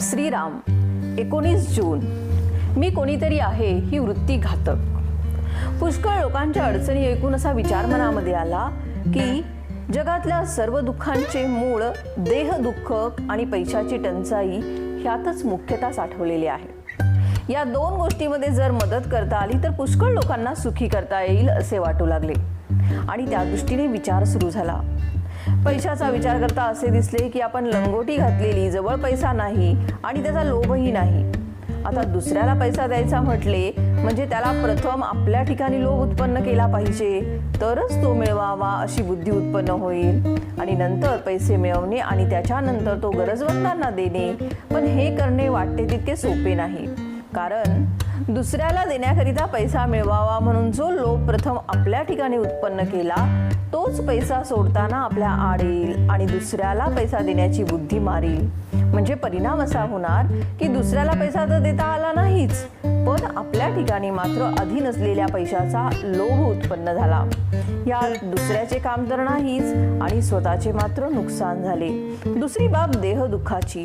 श्रीराम एकोणीस जून. मी कोणीतरी आहे ही वृत्ती घातक. पुष्कळ लोकांच्या अडचणी ऐकून असा विचार मनामध्ये आला की जगातल्या सर्व दुःखांचे मूळ देह दुःख आणि पैशाची टंचाई ह्यातच मुख्यतः साठवलेली आहे. या दोन गोष्टीमध्ये जर मदत करता आली तर पुष्कळ लोकांना सुखी करता येईल असे वाटू लागले. आणि त्या दृष्टीने विचार सुरू झाला. पैशाचा विचार करता असे दिसले की आपण लंगोटी घातलेली जवळ पैसा नाही आणि त्याचा लोभही नाही. आता दुसऱ्याला पैसा द्यायचा म्हटले म्हणजे त्याला प्रथम आपल्या ठिकाणी लोभ उत्पन्न केला पाहिजे. तरच तो मिळवावा अशी बुद्धी उत्पन्न होईल. आणि नंतर पैसे मिळवणे आणि त्याच्यानंतर तो गरजवंतांना देणे. पण हे करणे वाटते तितके सोपे नाही. कारण दुसऱ्याला देण्याकरिता पैसा मिळवावा म्हणून जो लोभ प्रथम आपल्या ठिकाणी उत्पन्न केला तोच पैसा सोडताना आपल्या आड येईल आणि दुसऱ्याला पैसा देण्याची बुद्धी मारील. म्हणजे परिणाम असा होणार की दुसऱ्याला पैसा तर देता आला नाहीच पण आपल्या ठिकाणी मात्र अधीन असलेल्या पैशाचा लोभ उत्पन्न झाला. या दुसऱ्याचे काम तर नाहीच आणि स्वतःचे मात्र नुकसान झाले. दुसरी बाब देह दुःखाची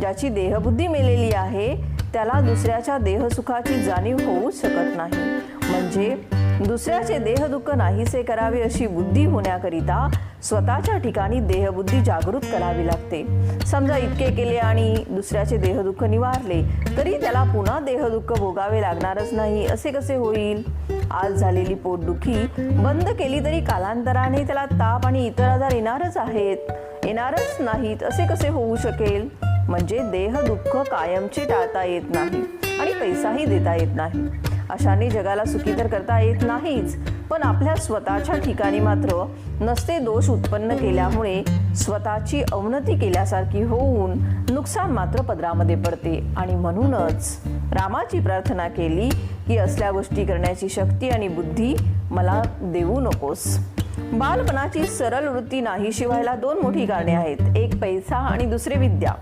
ज्याची देहबुद्धी मेलेली आहे त्याला दुसऱ्याच्या देहसुखाची जाणीव होऊच शकत नाही. म्हणजे दुसऱ्याचे देहदुःख नाहीसे करावे अशी बुद्धी होण्याकरिता स्वतःच्या ठिकाणी देहबुद्धी जागृत करावी लागते. समजा इतके केले आणि दुसऱ्याचे देहदुःख निवारले तरी त्याला पुन्हा देहदुःख भोगावे लागणारच नाही. असे कसे होईल? आज झालेली पोटदुखी बंद केली तरी कालांतराने त्याला ताप आणि इतर आजार येणारच आहेत. येणारच नाहीत. असे कसे होऊ शकेल? म्हणजे देह दुःख कायमचे टाळता येत नाही आणि पैसाही देता येत नाही. अशाने जगाला सुखी तर करता येत नाहीच पण आपल्या स्वतःच्या ठिकाणी मात्र नसते दोष उत्पन्न केल्यामुळे स्वतःची अवनती केल्यासारखी होऊन नुकसान मात्र पदरामध्ये पडते. आणि म्हणूनच रामाची प्रार्थना केली की असल्या गोष्टी करण्याची शक्ती आणि बुद्धी मला देऊ नकोस. बालपणाची सरळ वृत्ती नाही शिवायला दोन मोठी कारणे आहेत. एक पैसा आणि दुसरे विद्या.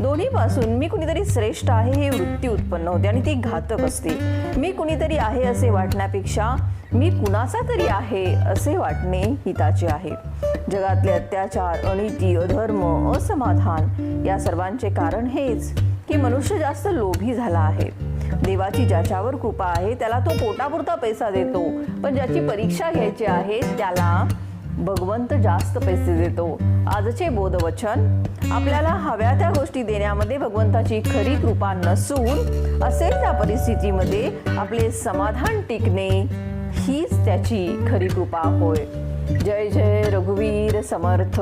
दोन्ही पासून मी कुणीतरी श्रेष्ठ आहे ही वृत्ती उत्पन्न होते आणि ती घातक असते. मी कुणीतरी आहे असे वाटण्यापेक्षा मी कुणाचा तरी आहे असे वाटणे हिताचे आहे. जगातले अत्याचार अनिती अधर्म असमाधान या सर्वांचे कारण हेच की मनुष्य जास्त लोभी झाला आहे. देवाची ज्याच्यावर कृपा आहे त्याला तो पोटापुरता पैसा देतो. पण ज्याची परीक्षा घ्यायची आहे त्याला भगवंत जास्त पैसे देतो. आजचे बोधवचन आपल्याला हव्या त्या गोष्टी देण्यामध्ये भगवंताची खरी कृपा नसून असेल त्या परिस्थितीमध्ये आपले समाधान टिकणे हीच त्याची खरी कृपा होय. जय जय रघुवीर समर्थ.